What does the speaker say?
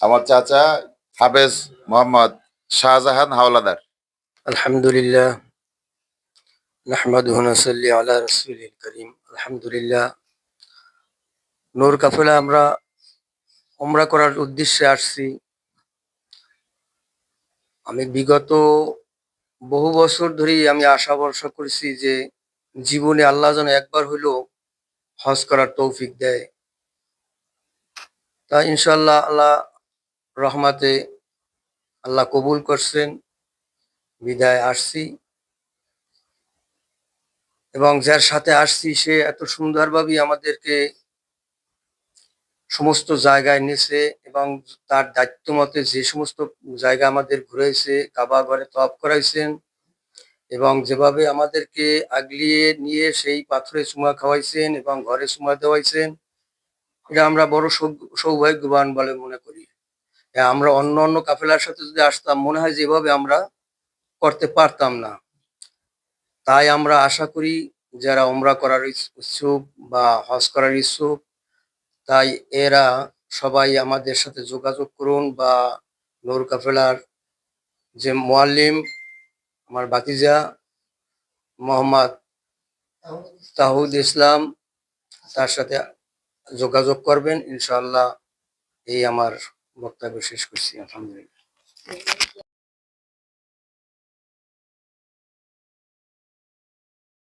আমার চাচা হাফেজ মোহাম্মদ শাহজাহান হাওলাদার। আলহামদুলিল্লাহ। নাহমাদুহ নাসাল্লি করিম। আলহামদুলিল্লাহ। নূর কাফেলা আমরা ওমরা করার উদ্দেশ্যে আসছি। আমি বিগত বহু বছর ধরেই আমি আশা ভরসা করেছি যে জীবনে আল্লাহ যেন একবার হইলেও হজ করার তৌফিক দেয়। তা ইনশাল্লাহ আল্লাহ রহমাতে আল্লাহ কবুল করছেন, বিদায় আসছি। এবং যার সাথে আসছি, সে এত সুন্দরভাবে আমাদেরকে সমস্ত জায়গায় নিয়েছে এবং তার দায়িত্ব মতে যে সমস্ত জায়গা আমাদের ঘুরেছে, কাবা ঘরে তপ করাইছেন এবং যেভাবে আমাদেরকে আগলিয়ে নিয়ে সেই পাথরে চুমা খাওয়াইছেন এবং ঘরে চুমা দেওয়াইছেন, এটা আমরা বড় সৌভাগ্যবান বলে মনে করি। আমরা অন্য অন্য কাফেলার সাথে যদি আসতাম, মনে হয় যেভাবে আমরা করতে পারতাম না। তাই আমরা আশা করি যারা ওমরা করার ইচ্ছ- ইচ্ছুক বা হজ করার ইচ্ছুক, তাই এরা সবাই আমাদের সাথে যোগাযোগ করুন বা নূর কাফেলার যে মোয়াল্লিম, আমার বাতিজা মোহাম্মদ তাহুদ ইসলাম, তার সাথে যোগাযোগ করবেন। ইনশাল্লাহ এই আমার বক্তব্য শেষ করছি আলহামদুলিল্লাহ।